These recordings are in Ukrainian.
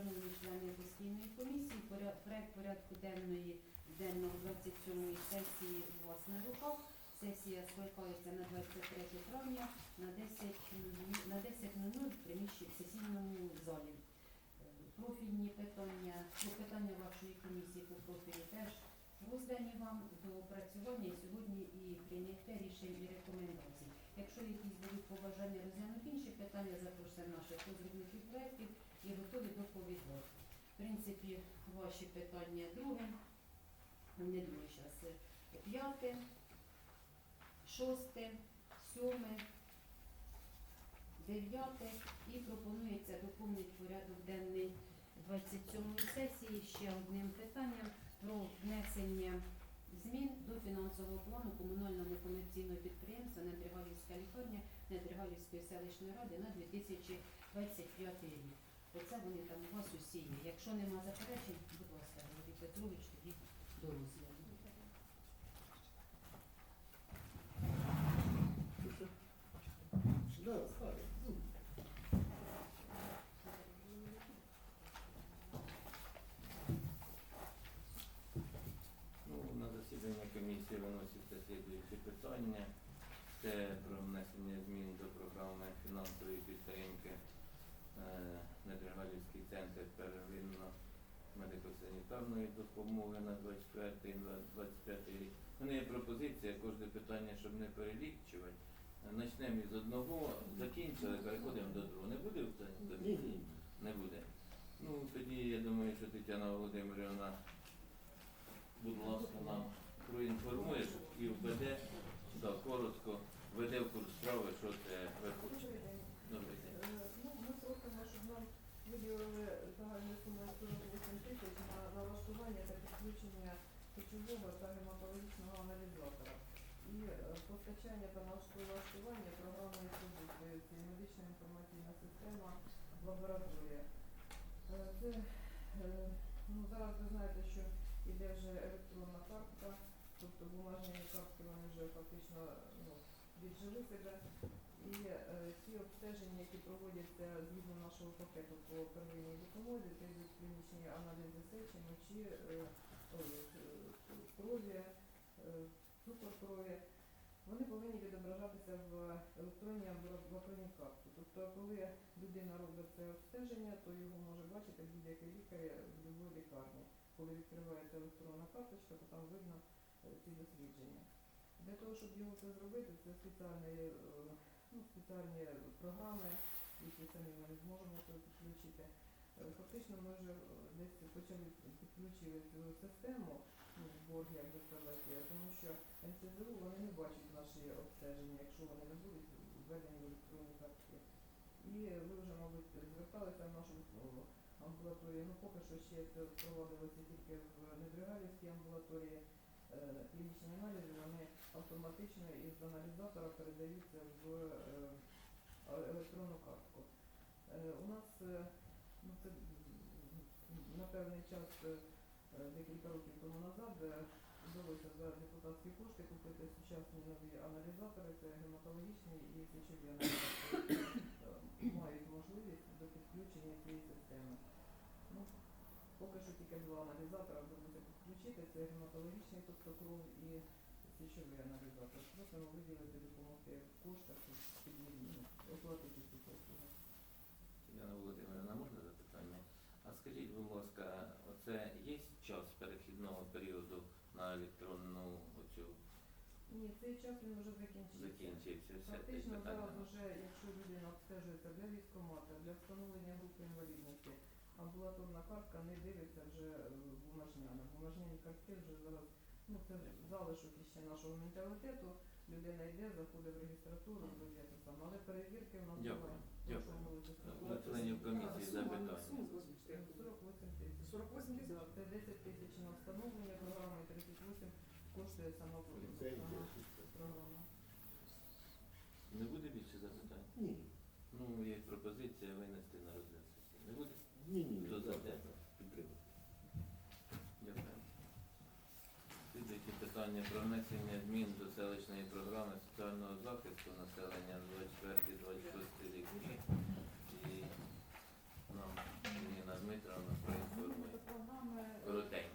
шановні члени постійної комісії, проект порядку денної денного 27 сесії у вас на руках. Сесія скликається на 23 травня на 10 на 10.00 в приміщенні в сесійному залі. Профільні питання, ну, питання вашої комісії по профілі теж роздані вам до опрацювання сьогодні і прийняття рішень і рекомендацій. Якщо якісь будуть побажання розглянути інші питання, запрошуємо наших розробників проєктів і готові доповідати. В принципі, ваші питання друге, не друге зараз, п'яте, шосте, сьоме, дев'яте і пропонується доповнити порядок денний 27 сесії ще одним питанням про внесення змін до фінансового плану комунального некомерційного підприємства Недригалівська лікарня Недригалівської селищної ради на 2025 рік. Оце вони там у вас усі є. Якщо нема заперечень, будь ласка, Володимир Петрович, тоді до розгляду. Да, ставлю. Ну, Ну, на засідання комісії виносяться слідуючі питання. Це про внесення змін до програми фінансової підтримки е, Недригалівський центр первинно медико-санітарної допомоги на 24-25 рік. У мене є пропозиція, кожне питання, щоб не перелічувати. Почнемо із одного, закінчили, переходимо до другого. Не буде? Ні, ні. Не буде. Ну, тоді я думаю, що Тетяна Володимирівна, будь ласка, нам проінформує і введе, да, коротко, введе в курс справи, що це ви хочете. Добрий день. Е, Ну, ми просимо, щоб нам виділили загальну суму 48 тисяч на налаштування та підключення ключового та гематологічного аналізатора і е, постачання та налаштування програмної продукції медична інформаційна система лабораторія. Е, Це е, ну, зараз ви знаєте, що іде вже електронна картка, тобто бумажні картки вони вже фактично ну, віджили себе. І е, ті обстеження, які проводяться згідно нашого пакету по первинній допомозі, це йдуть клінічні аналізи сечі, мочі, е, е, крові, цукор крові, вони повинні відображатися в електронній амбулаторній картці. Тобто, коли людина робить це обстеження, то його може бачити будь-який лікар в будь-якій лікарні. Коли відкривається електронна карточка, то там видно ці дослідження. Для того, щоб його це зробити, це спеціальні, е, ну, спеціальні програми, які самі ми не зможемо підключити. Е, Фактично ми вже е, десь почали підключили цю систему, ну, борг, як би сказати, тому що НСЗУ вони не бачать наші обстеження, якщо вони не будуть введені в електронні картки. І ви вже, мабуть, зверталися в нашу амбулаторію. Ну, поки що ще це проводилося тільки в Недригалівській амбулаторії. Е, Клінічні аналізи автоматично із аналізатора передаються в е, електронну картку. Е, У нас е, ну, це на певний час, декілька років тому назад, вдалося за депутатські кошти купити сучасні нові аналізатори, це гематологічні і сечові аналізатори. Мають можливість до підключення цієї системи. Ну, Поки що тільки два аналізатора вдалося підключити, це гематологічний, тобто кров і сечовий аналізатор. Просимо виділити допомогти в коштах, щоб під- ну, оплатити ці послуги. Тетяна Володимирівна, можна запитання? А скажіть, будь ласка, оце є час перехідного періоду на електронну оцю Ні, цей час він вже закінчився. закінчився? Все Фактично питання. зараз вже, якщо людина обстежується для військкомата, для встановлення групи інвалідності, амбулаторна картка не дивиться вже бумажняна. Бумажняні картки вже зараз, ну це залишок іще нашого менталітету. Людина йде, заходить в регістратуру, робить те саме. Але перевірки в нас Дякую, дякую. прошу членів комісії запитання. 48 тисяч. 48 тисяч? Це 10 тисяч на встановлення програми, 38 коштує сама Це програма. Не буде більше запитань? Ні. Ну, є пропозиція винести на розгляд сесії. Не буде? Ні, ні, ні. Хто за так, те? так, підтримую. Дякую. Слідуюче питання про внесення змін до селищної програми соціального захисту населення з 24-26 рік. І нам Ніна Дмитрова проінформує. Е, Коротенько.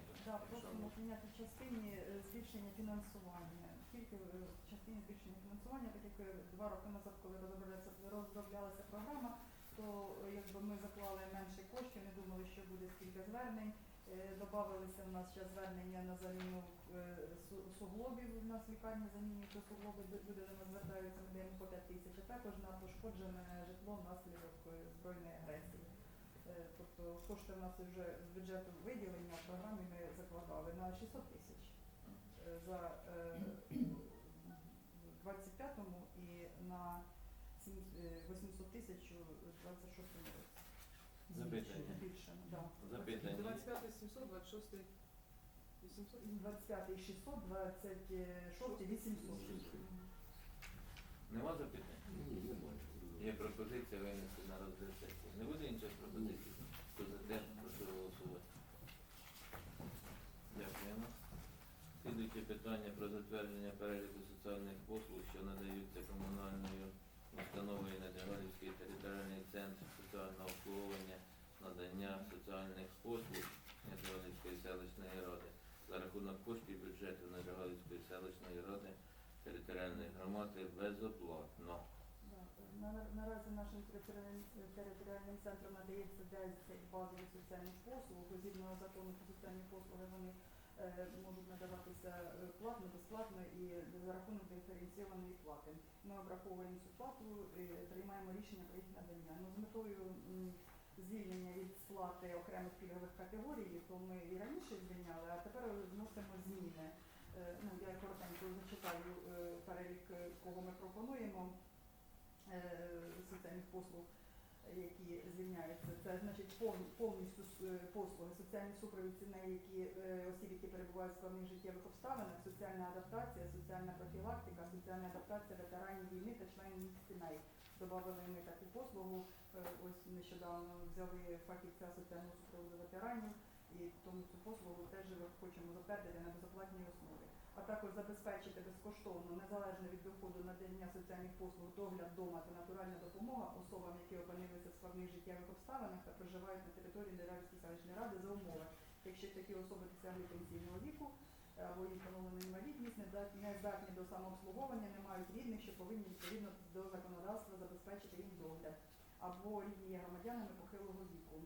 Просимо прийняти в частині е, збільшення фінансування. Тільки е, в частині збільшення фінансування, так як е, два роки назад, коли розроблялася, розроблялася програма, то е, якби ми заклали менше коштів, не думали, що буде стільки звернень. Е, Добавилися в нас ще звернення на заміну суглобів. У нас в лікарні суглоби, люди до нас звертаються, ми даємо по 5 тисяч, а також на пошкоджене житло внаслідок е, збройної агресії. Е, Тобто кошти в нас вже з бюджету виділені, а в програмі ми закладали на 600 тисяч е, за е, в 25-му і на сім- е, 800 тисяч у 26-му році. Запитання. Збільшено, да. Запитання. 25 700, 26 800. 25-й 600, 26-й 800. Нема запитань? Є пропозиція винести на розгляд сесії. Не буде інших пропозицій? Хто за те, прошу голосувати. Дякуємо. Слідуюче питання про затвердження переліку соціальних послуг, що надаються комунальною установою Недягалівський територіальний центр соціального обслуговування, надання соціальних послуг Недягалівської селищної ради рахунок коштів бюджету Недягалівської селищної ради територіальної громади безоплатно. Наразі нашим територіальним територіальним центром надається 10 базових соціальних послуг. Згідно закону про соціальні послуги вони е, можуть надаватися е, платно, безплатно і за рахунок диференційованої плати. Ми обраховуємо цю плату і приймаємо рішення про їх надання. Ну, з метою звільнення від сплати окремих пільгових категорій, то ми і раніше звільняли, а тепер вносимо зміни. Е, Ну, я коротенько зачитаю е, перелік, кого ми пропонуємо е, соціальних послуг, які звільняються. Це значить повністю послуги, соціальні супровід сімей, які осіб, які перебувають в складних життєвих обставинах, соціальна адаптація, соціальна профілактика, соціальна адаптація ветеранів війни та членів їх сімей. Добавили ми таку послугу. Е, Ось нещодавно взяли фахівця соціального супроводу ветеранів, і тому цю послугу теж хочемо затвердити на безоплатній основі. А також забезпечити безкоштовно, незалежно від доходу надання соціальних послуг, догляд дома та натуральна допомога особам, які опинилися в складних життєвих обставинах та проживають на території Деравської селищної ради за умови, якщо такі особи досягли пенсійного віку е, або їм встановлена інвалідність, не здатні до самообслуговування, не мають рідних, що повинні відповідно до законодавства забезпечити їм догляд, або є громадянами похилого віку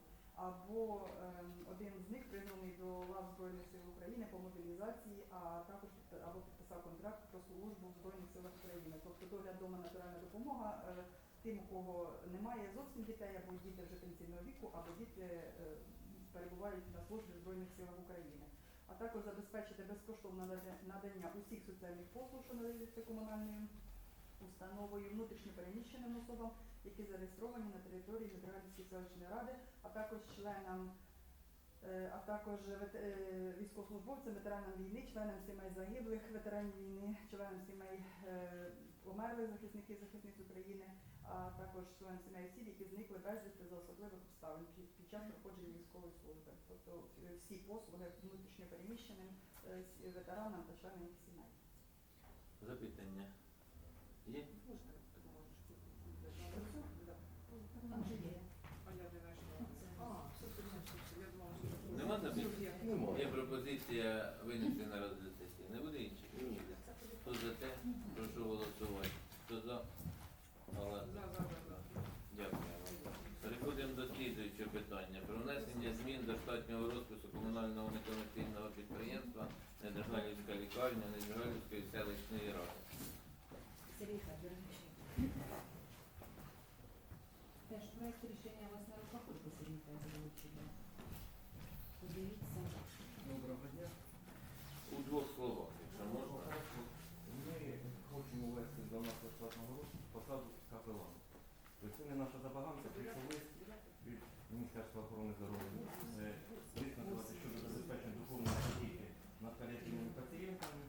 або ем, один з них призваний до лав Збройних сил України по мобілізації, а також або підписав контракт про службу в Збройних силах України. Тобто догляд дома натуральна допомога е, тим, у кого немає зовсім дітей, або діти вже пенсійного віку, або діти е, перебувають на службі в Збройних силах України. А також забезпечити безкоштовне надання усіх соціальних послуг, що надаються комунальною установою внутрішньо переміщеним особам, які зареєстровані на території Відрадівської селищної ради, а також членам, е, а також е, військовослужбовцям, ветеранам війни, членам сімей загиблих ветеранів війни, членам сімей е, померлих захисників захисниць України, а також членам сімей осіб, які зникли безвісти за особливих обставин під, час проходження військової служби. Тобто всі послуги внутрішньо переміщеним е, ветеранам та членам їх сімей. Запитання. Є? Можна так можеш. Там же є. А я не знайшла. А, все, все, все, все, все, я думала, що... Нема запитань? Є. Є пропозиція винести на розгляд сесії. Не буде інших? Хто за те, прошу голосувати. Хто за? Голова. Дякую. Дякуємо. Переходимо до слідуючого питання. Про внесення змін до штатнього розпису комунального некомерційного підприємства Недержалівська лікарня Недержалівської селищної ради. Сергій Федорович. Теж проект рішення у вас на руках, буде Сергій Федорович. да. Подивіться. Доброго дня. У двох словах, якщо можна. Ми хочемо ввести до нашого штатного розпису посаду капелана. Тобто це не наша забаганка, прийшов лист від Міністерства охорони здоров'я. Лист щодо забезпечення духовної опіки над паліативними пацієнтами,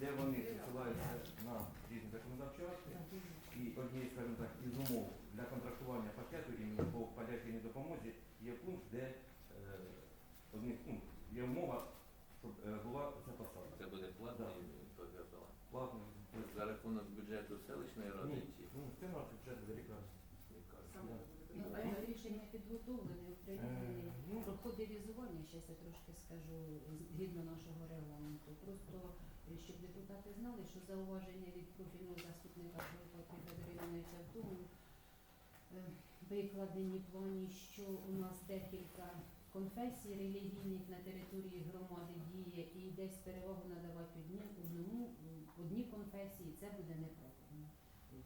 де вони посилаються на різні законодавчі акти. І однією, скажімо так, із умов для контрактування пакету іменно по паліативній допомозі є пункт, де е, одних пункт є умова, щоб е, була ця посада. Це буде платний пограбила. Платно. За рахунок бюджету селищної ради Ні, чи ну, це наш бюджет за лікарні. лікарні? Саме Ну, буде. проект рішення підготовлений, Е, прийняли. Ну, візування, ще я трошки скажу згідно нашого регламенту. Просто е, щоб депутати знали, що зауваження від профільного заступника Петра Федорівновича в тому е, викладені плані, що у нас декілька конфесій релігійних на території громади діє і десь перевагу надавати одному, одній конфесії, це буде неправильно.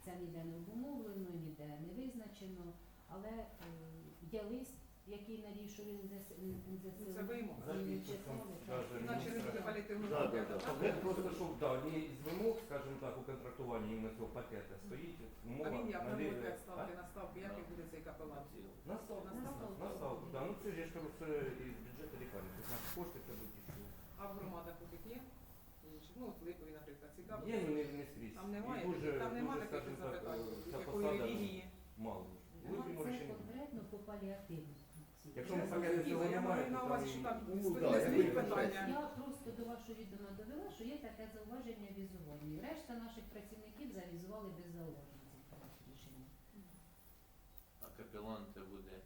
Це ніде не обумовлено, ніде не визначено, але е, є лист, який надійшов що він Ну, Це вимога. За підписом, каже Іначе не буде міністра. паліативного Да, да, да. так? Просто що да, однією із вимог, скажімо так, у контрактуванні іменно цього пакету стоїть А умова він як на А? ставки на ставки, як і буде цей капелан? На ставку, На на ставку. ставку, на ставку, да. Ну це ж я ж кажу, це із бюджету лікарні. Тобто наші кошти це будуть що. А в громадах таких є? Інші? Ну, от Липові, наприклад, цікаво. Є, ну не, не скрізь. Там немає, І дуже, там немає дуже, таких скажімо так, запитань, е, ця якої посада релігії. мало. Ну, це конкретно по паліативній функції. Якщо ми зрозуміла, цього я немає, маю на то увазі, що і- там Ну, да, не я стоїть розумію. питання. Я просто до вашого відома довела, що є таке зауваження візування. Решта наших працівників завізували без зауважень цих проект рішення. А капелан це буде е,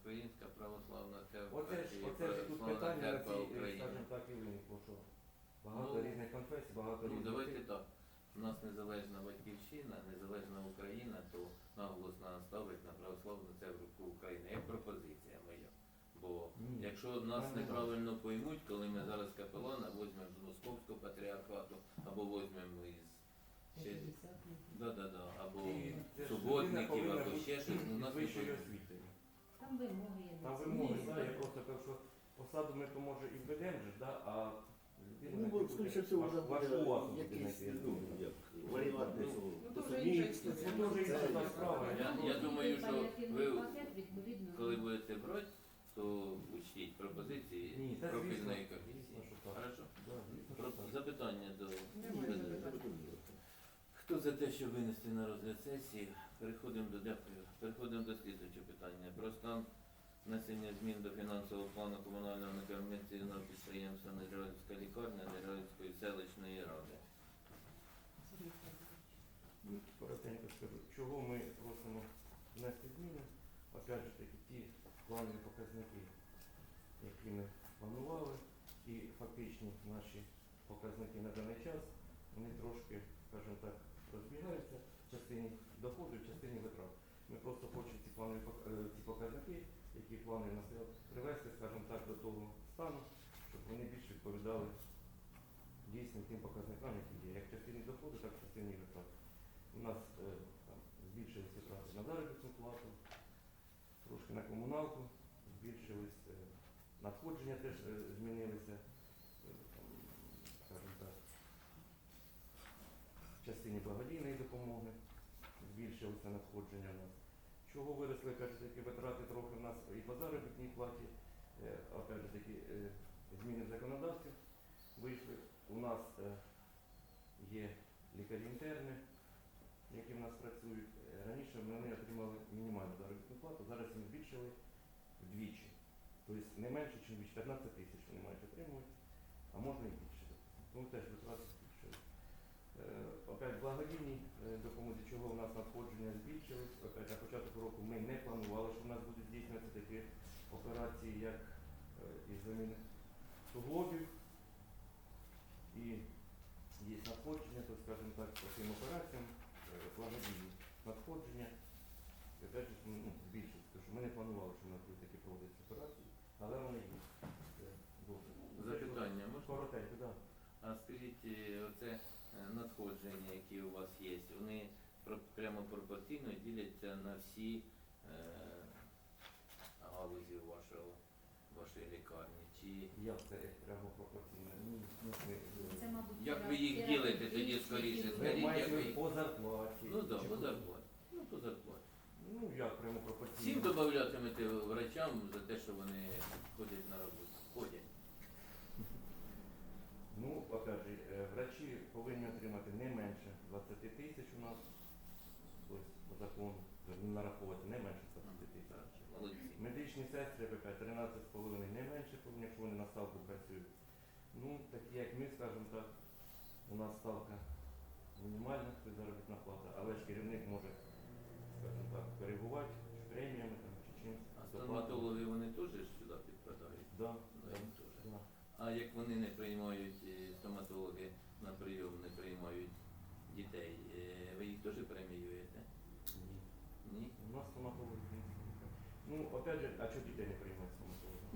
Українська православна церква. Оце ж, оце ж тут Православна питання на церква е, України. скажімо так, і виникло, що багато Ну, різних конфесій, багато Ну, різних. давайте так. У нас незалежна батьківщина, незалежна Україна, то наголос на ставить на православну церкву України. Як пропозиція моя. Бо Ні. якщо нас неправильно поймуть, коли ми зараз капелана візьмемо з Московського патріархату, або візьмемо із ще да, да, да, або це суботників, або ще щось, ну нас не поймуть. Там вимоги є. Там вимоги, да, я просто кажу, що посаду ми то може і введемо да, а Ну, бо, скоріше всього, вже важкувато буде якийсь, знайти. ну, як, варіант Ну, ну, то вже інша. Це дуже інша справа. Я- Ну, я думаю, що ви- пакет, відповідно, Коли будете брати, то учтіть пропозиції Ні, профільної комісії. звісно, що так. Хорошо? Да, звісно, Про- так. Запитання до Немає Хто за те, щоб винести на розгляд сесії? Переходимо до дякую. Переходимо до слідуючого питання. Про стан внесення змін до фінансового плану комунального некомерційного підприємства Нерівська лікарня Нерівської селищної ради. Сергій Федорович. Ну, Коротенько чого ми просимо внести зміни. Опять же таки, ті планові показники, які ми планували, і фактичні наші показники на даний час, вони трошки, скажімо так, розбігаються в частині доходу в частині витрат. Ми просто хочемо ці планові е, ці показники, які планує на себе привести, скажімо так, до того стану, щоб вони більше відповідали дійсним тим показникам, які є, як в частині доходу, так і в частині витрат. У нас е, там збільшились витрати на заробітну плату, трошки на комуналку, збільшились е, надходження теж е, змінилися, е, в частині благодійної допомоги збільшилися надходження у нас. Чого виросли, кажуть, такі витрати трохи в нас і по заробітній платі, е, опять же таки, е, зміни в законодавстві вийшли. У нас є лікарі інтерни, які в нас працюють. Раніше вони отримали мінімальну заробітну плату, зараз їм збільшили вдвічі. Тобто не менше, ніж вдвічі. 15 тисяч вони мають отримувати, а можна і більше. Тому теж витрати збільшили. Е, Опять благодійні е, допомозі, чого в нас надходження збільшились. Опять на початку року ми не планували, що в нас будуть здійснюватися такі операції, як е, із заміни суглобів. І є надходження, то скажімо так, по цим операціям, е, благодійні надходження. І опять ну, збільшиться, тому що ми не планували, що в нас будуть такі проводитися операції, але вони є. Це добре. Запитання можна? Коротенько, так. А скажіть, е, оце е, надходження, які у вас є, вони про- прямо пропорційно діляться на всі е, галузі вашого, вашої лікарні? Чи Як це прямо пропорційно? Ні, ні, ми- Це, мабуть, Як ви їх ділите тоді скоріше? Ви Скажіть, як ви- по зарплаті. ну так, чи по зарплаті. Ну, по зарплаті. Ну, як прямо пропорційно? Всім додатимете врачам за те, що вони ходять на роботу. Ходять. Ну, опять же, е, врачі повинні отримати не менше 20 тисяч у нас, тобто по закону нараховувати не менше 120 тисяч. Медичні сестри ПП 13,5 не менше, якщо вони на ставку працюють. Ну, Такі, як ми, скажемо так, у нас ставка мінімальна заробітна плата, але ж керівник може скажімо так, перебувати з преміями там, чи чимось. А стоматологи вони теж сюди підпадають? Да. Ну, да, да. А як вони не приймають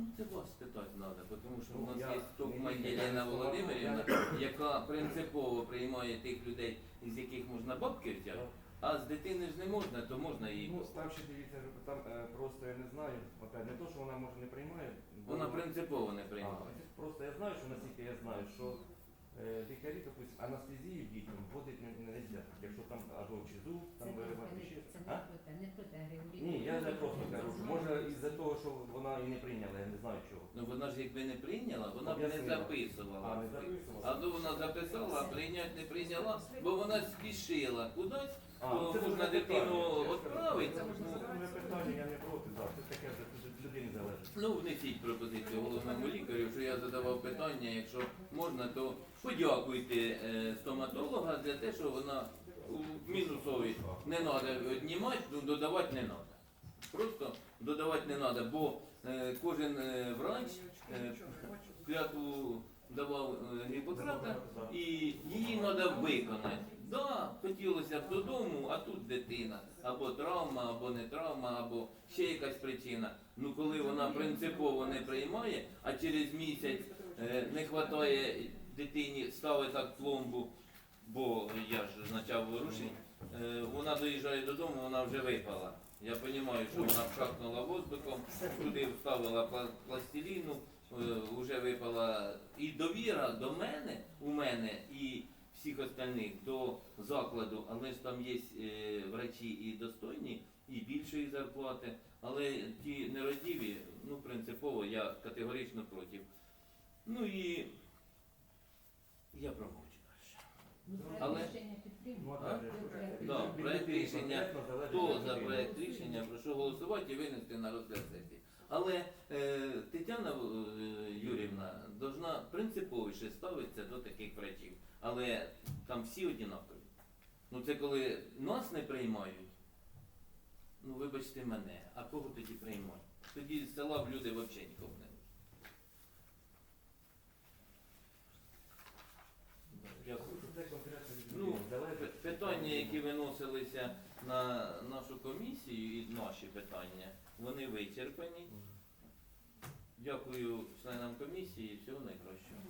Ну, це вас питати треба, тому що Ну, у нас я є Токма Єлена Володимирівна, яка принципово приймає тих людей, з яких можна бабки взяти, а з дитини ж не можна, то можна її. Ну, там ще дивіться, там е, просто я не знаю, опять не то, що вона може не приймає. бо- Вона принципово не А, приймає. Просто я знаю, що наскільки я знаю, що е, лікарі, допустим, анестезію дітям вводити не, не можна. Якщо там або чи зуб, Це там не виривати про ще. те, це не про те, не про те, Григорій. Ні, я не просто кажу, що може із-за того, що вона і не прийняла, я не знаю чого. Ну вона ж якби не прийняла, вона б не Об'яснила. записувала. А, не записувала? А то вона записала, а прийняти не прийняла, бо вона спішила кудись, А, то можна дитину відправити. Це можна питання, я не проти, так. Це таке вже від людини залежить. Ну, внесіть пропозицію головному лікарю, що я задавав питання, якщо можна, то подякуйте е, стоматолога за те, що вона у мінусові не треба віднімати, ну додавати не треба. Просто додавати не треба, бо е, кожен е, врач е, клятву давав е, Гіппократа і її треба виконати. Да, хотілося б додому, а тут дитина. Або травма, або не травма, або ще якась причина. Ну коли вона принципово не приймає, а через місяць е, не вистачає дитині ставити так пломбу, бо я ж почав ворушити, е, вона доїжджає додому, вона вже випала. Я розумію, що вона вшахнула воздухом, туди вставила пла- пластиліну, е, вже випала і довіра до мене, у мене і всіх остальних до закладу, але ж там є е, врачі і достойні, і більшої зарплати, але ті нерадіві, ну принципово я категорично проти. Ну і я промовчу Але-. Ну, А? опять же, Да, від- Да, від проект рішення. Хто за проект рішення, прошу голосувати і винести на розгляд сесії. Але е, Тетяна е, Юрівна должна принциповіше ставитися до таких врачів. Але там всі однакові. Ну це коли нас не приймають, ну вибачте мене, а кого тоді приймають? Тоді з села б люди взагалі нікого не Дякую. Ну, Питання, які виносилися на нашу комісію, і наші питання, вони вичерпані. Дякую членам комісії і всього найкращого.